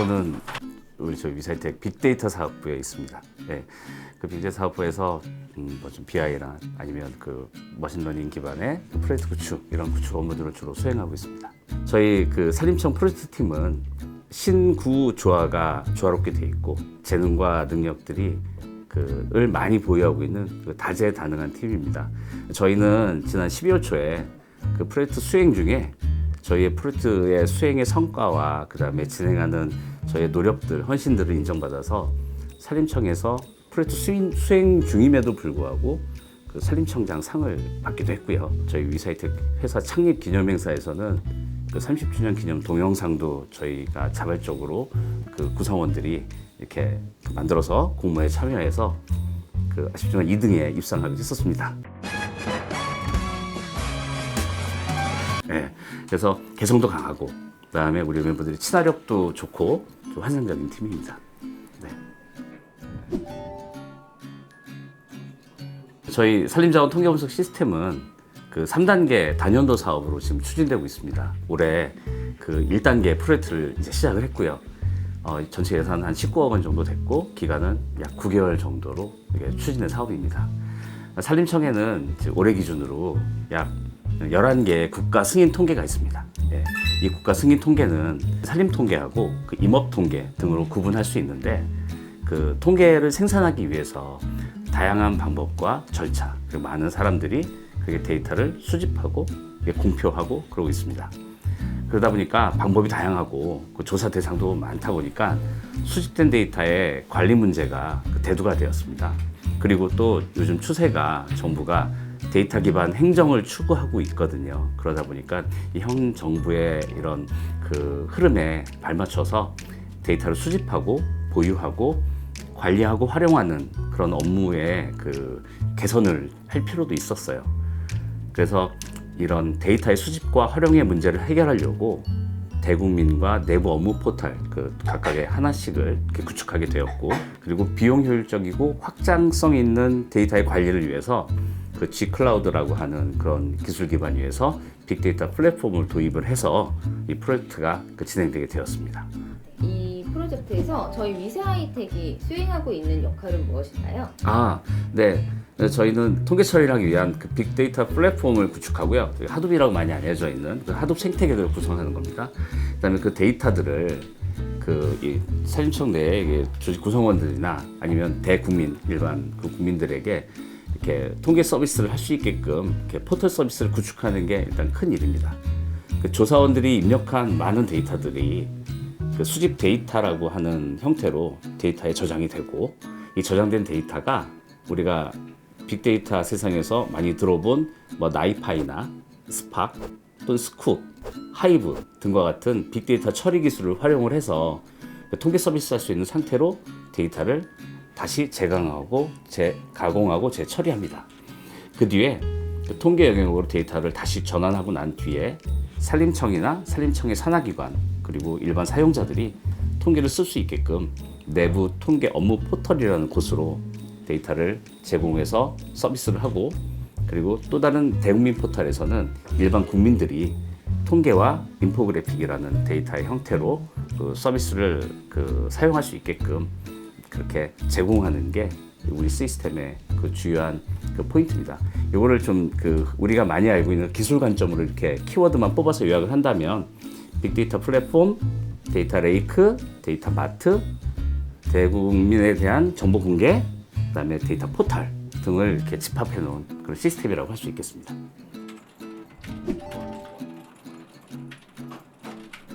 저는 우리 저희 위사이텍 빅데이터 사업부에 있습니다. 네, 그 빅데이터 사업부에서 음, 뭐좀 BI나 아니면 그 머신러닝 기반의 그 프로젝트 구축 이런 구축 업무들을 주로 수행하고 있습니다. 저희 그 산림청 프로젝트 팀은 신구 조화가 조화롭게 돼 있고 재능과 능력들이 그을 많이 보유하고 있는 그 다재다능한 팀입니다. 저희는 지난 12월 초에 그 프로젝트 수행 중에 저희의 프로젝트의 수행의 성과와 그 다음에 진행하는 저희의 노력들, 헌신들을 인정받아서 산림청에서 프로젝트 수행, 수행 중임에도 불구하고 그 산림청장 상을 받기도 했고요. 저희 위사이텍 회사 창립 기념 행사에서는 그 30주년 기념 동영상도 저희가 자발적으로 그 구성원들이 이렇게 그 만들어서 공모에 참여해서 그 아쉽지만 2등에 입상하기도 했었습니다. 네, 그래서 개성도 강하고 그다음에 우리 멤버들이 친화력도 좋고 좀 환상적인 팀입니다. 네. 저희 산림자원 통계분석 시스템은 그 3단계 단연도 사업으로 지금 추진되고 있습니다. 올해 그 1단계 프로젝트를 이제 시작을 했고요. 어, 전체 예산 한 19억 원 정도 됐고 기간은 약 9개월 정도로 추진된 사업입니다. 산림청에는 올해 기준으로 약 11개의 국가 승인 통계가 있습니다. 예, 이 국가 승인 통계는 산림 통계하고 그 임업 통계 등으로 구분할 수 있는데 그 통계를 생산하기 위해서 다양한 방법과 절차 그리고 많은 사람들이 그 데이터를 수집하고 공표하고 그러고 있습니다. 그러다 보니까 방법이 다양하고 그 조사 대상도 많다 보니까 수집된 데이터의 관리 문제가 그 대두가 되었습니다. 그리고 또 요즘 추세가 정부가 데이터 기반 행정을 추구하고 있거든요. 그러다 보니까 이형 정부의 이런 그 흐름에 발맞춰서 데이터를 수집하고 보유하고 관리하고 활용하는 그런 업무의 그 개선을 할 필요도 있었어요. 그래서 이런 데이터의 수집과 활용의 문제를 해결하려고 대국민과 내부 업무 포털 그 각각의 하나씩을 구축하게 되었고 그리고 비용 효율적이고 확장성 있는 데이터의 관리를 위해서 그 G 클라우드라고 하는 그런 기술 기반 위에서 빅데이터 플랫폼을 도입을 해서 이 프로젝트가 그 진행되게 되었습니다. 이 프로젝트에서 저희 위세 하이텍이 수행하고 있는 역할은 무엇인가요? 아, 네. 네, 저희는 통계 처리를 하기 위한 그 빅데이터 플랫폼을 구축하고요. 그 하둡이라고 많이 알려져 있는 그 하둡 생태계를 구성하는 겁니다. 그다음에 그 데이터들을 그이 산림청 내에 조직 구성원들이나 아니면 대국민 일반 그 국민들에게 이렇게 통계 서비스를 할 수 있게끔 이렇게 포털 서비스를 구축하는 게 일단 큰 일입니다. 그 조사원들이 입력한 많은 데이터들이 그 수집 데이터라고 하는 형태로 데이터에 저장이 되고 이 저장된 데이터가 우리가 빅데이터 세상에서 많이 들어본 뭐 나이파이나 스팍 또는 스쿱, 하이브 등과 같은 빅데이터 처리 기술을 활용을 해서 통계 서비스 할 수 있는 상태로 데이터를 다시 재강하고 재가공하고 재처리합니다. 그 뒤에 그 통계 영역으로 데이터를 다시 전환하고 난 뒤에 산림청이나 산림청의 산하기관 그리고 일반 사용자들이 통계를 쓸 수 있게끔 내부 통계 업무 포털이라는 곳으로 데이터를 제공해서 서비스를 하고 그리고 또 다른 대국민 포털에서는 일반 국민들이 통계와 인포그래픽이라는 데이터의 형태로 그 서비스를 그 사용할 수 있게끔 그렇게 제공하는 게 우리 시스템의 그 주요한 그 포인트입니다. 이거를 좀 그 우리가 많이 알고 있는 기술 관점으로 이렇게 키워드만 뽑아서 요약을 한다면 빅데이터 플랫폼, 데이터 레이크, 데이터 마트, 대국민에 대한 정보 공개, 그다음에 데이터 포털 등을 이렇게 집합해 놓은 그런 시스템이라고 할 수 있겠습니다.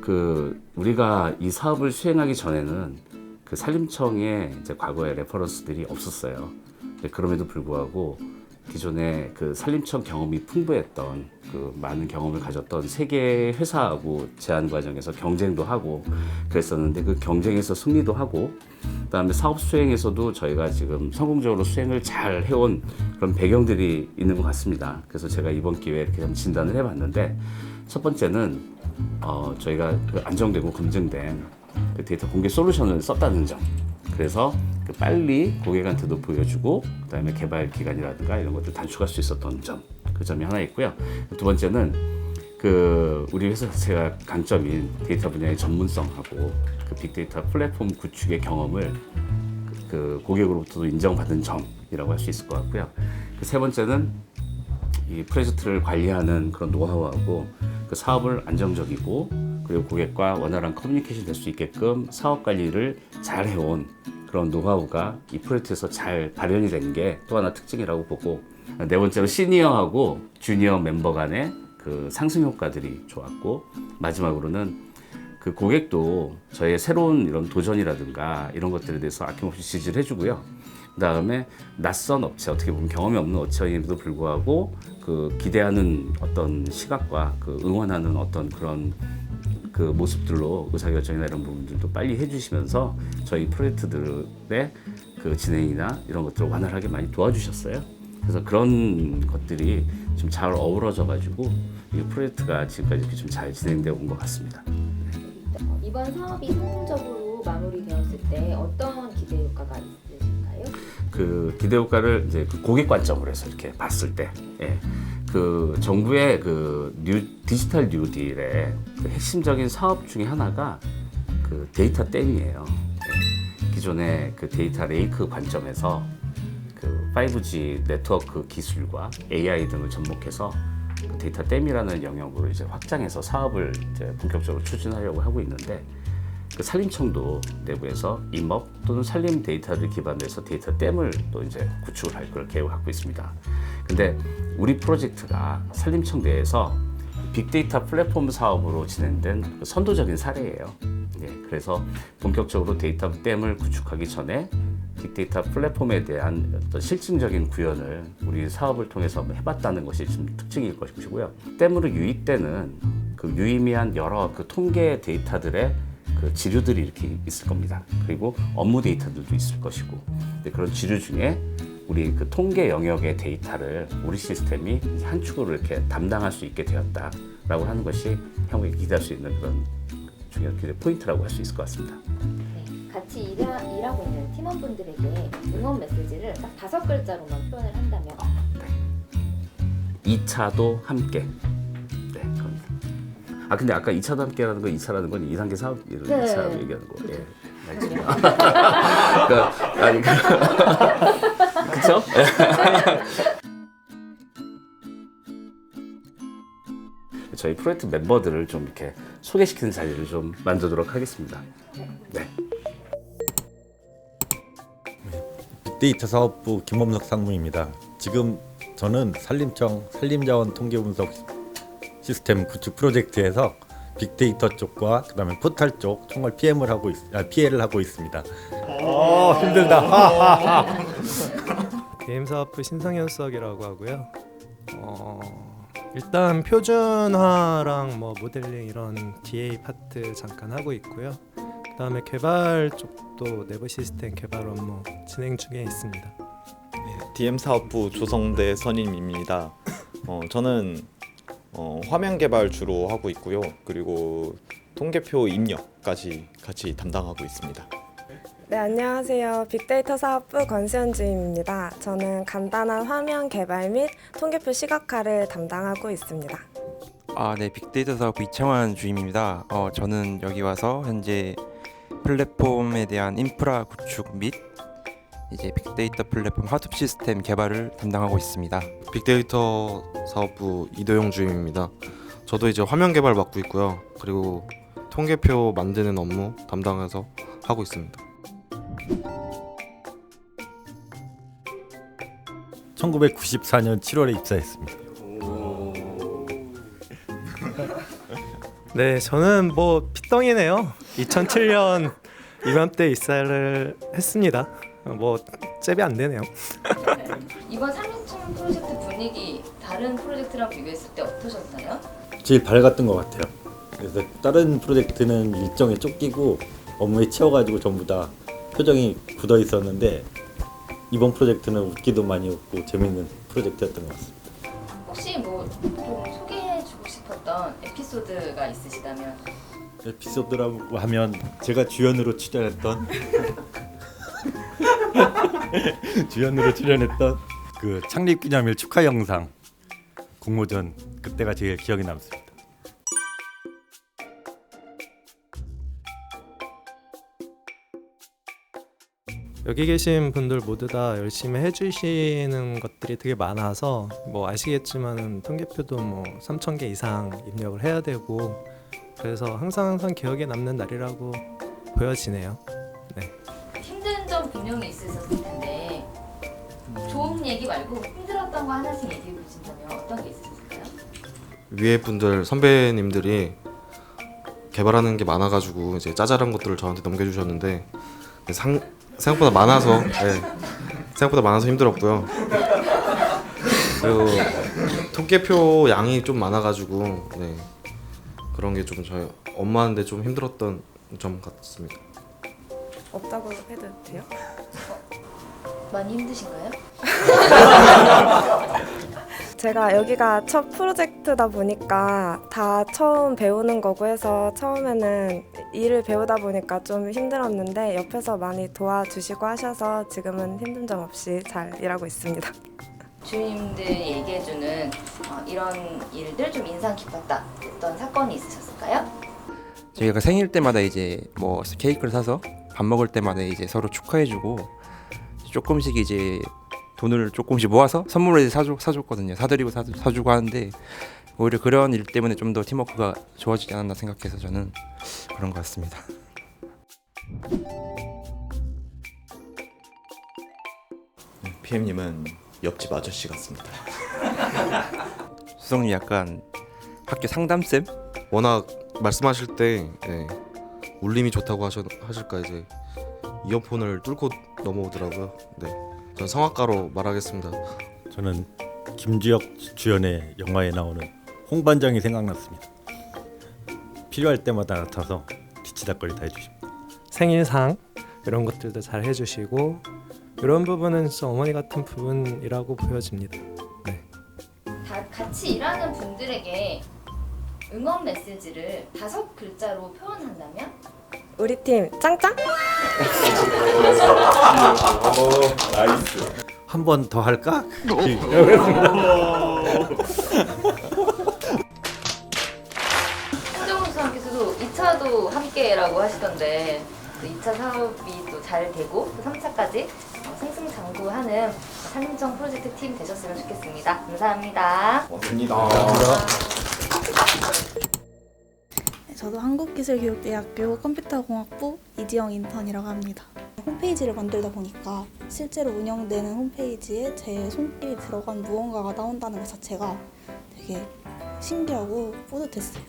그 우리가 이 사업을 수행하기 전에는 그 산림청에 이제 과거에 레퍼런스들이 없었어요. 그럼에도 불구하고 기존에 그 산림청 경험이 풍부했던 그 많은 경험을 가졌던 세계 회사하고 제안 과정에서 경쟁도 하고 그랬었는데 그 경쟁에서 승리도 하고 그다음에 사업 수행에서도 저희가 지금 성공적으로 수행을 잘 해온 그런 배경들이 있는 것 같습니다. 그래서 제가 이번 기회에 이렇게 좀 진단을 해봤는데 첫 번째는 어, 저희가 그 안정되고 검증된 그 데이터 공개 솔루션을 썼다는 점. 그래서 그 빨리 고객한테도 보여주고 그다음에 개발 기간이라든가 이런 것들 단축할 수 있었던 점. 그 점이 하나 있고요. 두 번째는 그 우리 회사 자체가 강점인 데이터 분야의 전문성하고 그 빅데이터 플랫폼 구축의 경험을 그 고객으로부터도 인정받은 점이라고 할 수 있을 것 같고요. 그 세 번째는 이 프로젝트를 관리하는 그런 노하우하고 그 사업을 안정적이고 그리고 고객과 원활한 커뮤니케이션 될 수 있게끔 사업 관리를 잘 해온 그런 노하우가 이 프로젝트에서 잘 발현이 된 게 또 하나 특징이라고 보고 네 번째로 시니어하고 주니어 멤버 간의 그 상승 효과들이 좋았고 마지막으로는 그 고객도 저의 새로운 이런 도전이라든가 이런 것들에 대해서 아낌없이 지지를 해주고요. 그 다음에 낯선 업체, 어떻게 보면 경험이 없는 업체임에도 불구하고 그 기대하는 어떤 시각과 그 응원하는 어떤 그런 그 모습들로 의사결정이나 이런 부분들도 빨리 해주시면서 저희 프로젝트들의 그 진행이나 이런 것들을 완활하게 많이 도와주셨어요. 그래서 그런 것들이 좀 잘 어우러져 가지고 이 프로젝트가 지금까지 이렇게 좀 잘 진행되어 온 것 같습니다. 어, 이번 사업이 성공적으로 마무리되었을 때 어떤 기대 효과가 있으실까요? 그 기대 효과를 이제 그 고객 관점으로 해서 이렇게 봤을 때, 예. 그 정부의 그 뉴, 디지털 뉴딜의 그 핵심적인 사업 중에 하나가 그 데이터 댐이에요. 예. 기존의 그 데이터 레이크 관점에서 그 5G 네트워크 기술과 AI 등을 접목해서 그 데이터 댐이라는 영역으로 이제 확장해서 사업을 이제 본격적으로 추진하려고 하고 있는데 그 산림청도 내부에서 임업 또는 산림 데이터를 기반으로 해서 데이터 댐을 또 이제 구축을 할 그런 계획을 갖고 있습니다. 근데 우리 프로젝트가 산림청 내에서 빅데이터 플랫폼 사업으로 진행된 그 선도적인 사례예요. 예, 그래서 본격적으로 데이터 댐을 구축하기 전에 빅데이터 플랫폼에 대한 어떤 실증적인 구현을 우리 사업을 통해서 해봤다는 것이 좀 특징일 것이고요. 댐으로 유입되는 그 유의미한 여러 그 통계 데이터들의 그 지류들이 이렇게 있을 겁니다. 그리고 업무 데이터들도 있을 것이고 그런 지류 중에 우리 그 통계 영역의 데이터를 우리 시스템이 한 축으로 이렇게 담당할 수 있게 되었다라고 하는 것이 향후에 기대할 수 있는 그런 중요한 기대 포인트라고 할 수 있을 것 같습니다. 네, 같이 일하, 일하 고 있는 팀원분들에게 응원 메시지를 딱 다섯 글자로만 표현을 한다면 2차도 함께. 네. 아 근데 아까 2차도 함께라는 건 2차라는 건 이상계 사업 이런 네. 2차라고 얘기하는 거. 예. 알겠습니다. 그러니까 아니 그 그쵸? 저희 프로젝트 멤버들을 좀 이렇게 소개시키는 자리를 좀 만들도록 하겠습니다. 네. 빅데이터 사업부 김범석 상무입니다. 지금 저는 산림청 산림자원 통계 분석 시스템 구축 프로젝트에서 빅데이터 쪽과 그다음에 포탈 쪽 총괄 PM을 하고 있, 아, PL을 하고 있습니다. 어 힘들다. 게임 사업부 신성현 수석이라고 하고요. 어, 일단 표준화랑 뭐 모델링 이런 DA 파트 잠깐 하고 있고요. 그다음에 개발 쪽도 내부 시스템 개발 업무 진행 중에 있습니다. DM 사업부 조성대 선임입니다. 어, 저는 어, 화면 개발 주로 하고 있고요. 그리고 통계표 입력까지 같이 담당하고 있습니다. 네, 안녕하세요. 빅데이터 사업부 권수현 주임입니다. 저는 간단한 화면 개발 및 통계표 시각화를 담당하고 있습니다. 아, 네, 빅데이터 사업부 이창환 주임입니다. 어, 저는 여기 와서 현재 플랫폼에 대한 인프라 구축 및 이제 빅데이터 플랫폼 하드업 시스템 개발을 담당하고 있습니다. 빅데이터 사업부 이도영 주임입니다. 저도 이제 화면 개발 맡고 있고요. 그리고 통계표 만드는 업무 담당해서 하고 있습니다. 1994년 7월에 입사했습니다. 네, 저는 뭐 피덩이네요. 2007년 이맘때 입사를 했습니다. 어, 뭐 잽이 안 되네요. 이번 산림청 프로젝트 분위기 다른 프로젝트랑 비교했을 때 어떠셨나요? 제일 밝았던 것 같아요. 그래서 다른 프로젝트는 일정에 쫓기고 업무에 치여가지고 전부 다 표정이 굳어 있었는데 이번 프로젝트는 웃기도 많이 웃고 재밌는 프로젝트였던 것 같습니다. 혹시 뭐 좀 소개해주고 싶었던 에피소드가 있으시다면 에피소드라고 하면 제가 주연으로 출연했던 주연으로 출연했던 그 창립 기념일 축하 영상 공모전 그때가 제일 기억에 남습니다. 여기 계신 분들 모두 다 열심히 해주시는 것들이 되게 많아서 뭐 아시겠지만 통계표도 뭐 3천 개 이상 입력을 해야 되고 그래서 항상 항상 기억에 남는 날이라고 보여지네요. 네. 든점 분명히 있으셨을 텐데 좋은 얘기 말고 힘들었던 거 하나씩 얘기해 주신다면 어떤 게 있으셨을까요? 위에 분들 선배님들이 개발하는 게 많아가지고 이제 짜잘한 것들을 저한테 넘겨주셨는데 상, 생각보다 많아서 네, 생각보다 많아서 힘들었고요. 그리고 통계표 양이 좀 많아가지고 네, 그런 게 좀 저희 엄마한테 좀 힘들었던 점 같습니다. 없다고 해도 돼요? 많이 힘드신가요? 제가 여기가 첫 프로젝트다 보니까 다 처음 배우는 거고 해서 처음에는 일을 배우다 보니까 좀 힘들었는데 옆에서 많이 도와주시고 하셔서 지금은 힘든 점 없이 잘 일하고 있습니다. 주임들 얘기해주는 어, 이런 일들 좀 인상 깊었다 어떤 사건이 있으셨을까요? 저희가 생일 때마다 이제 뭐 케이크를 사서 밥 먹을 때마다 이제 서로 축하해주고 조금씩 이제 돈을 조금씩 모아서 선물을 이제 사주, 사줬거든요. 사드리고 사, 사주고 하는데 오히려 그런 일 때문에 좀 더 팀워크가 좋아지지 않았나 생각해서 저는 그런 것 같습니다. PM님은 옆집 아저씨 같습니다. 수성님 약간 학교 상담쌤? 워낙 말씀하실 때 예, 울림이 좋다고 하셔, 하실까 이제 이어폰을 뚫고 넘어오더라고요. 네, 전 성악가로 말하겠습니다. 저는 김주혁 주연의 영화에 나오는 홍반장이 생각났습니다. 필요할 때마다 나타서 뒤치다거리 다 해주십니다. 생일상 이런 것들도 잘 해주시고 이런 부분은 진짜 어머니 같은 부분이라고 보여집니다. 다 같이 일하는 분들에게 응원 메시지를 다섯 글자로 표현한다면? 우리 팀 짱짱! 한번 더 할까? 한정훈 수상께서도 2차도 함께라고 하시던데 2차 사업이 또 잘 되고 또 3차까지 승승장구하는 산림청 프로젝트 팀 되셨으면 좋겠습니다. 감사합니다. 고맙습니다. 네, 저도 한국기술교육대학교 컴퓨터공학부 이지영 인턴이라고 합니다. 홈페이지를 만들다 보니까 실제로 운영되는 홈페이지에 제 손길이 들어간 무언가가 나온다는 것 자체가 되게 신기하고 뿌듯했어요.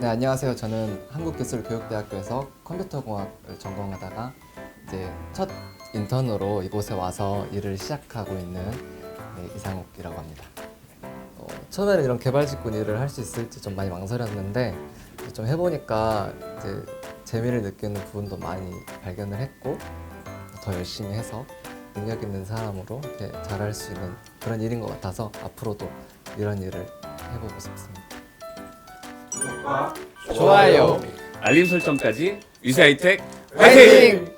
네 안녕하세요. 저는 한국기술교육대학교에서 컴퓨터공학을 전공하다가 이제 첫 인턴으로 이곳에 와서 일을 시작하고 있는 네, 이상욱이라고 합니다. 어, 처음에는 이런 개발 직군 일을 할 수 있을지 좀 많이 망설였는데 좀 해보니까 이제 재미를 느끼는 부분도 많이 발견을 했고 더 열심히 해서 능력 있는 사람으로 이렇게 잘할 수 있는 그런 일인 것 같아서 앞으로도 이런 일을 해보고 싶습니다. 좋아요. 알림 설정까지 유세하이텍 화이팅!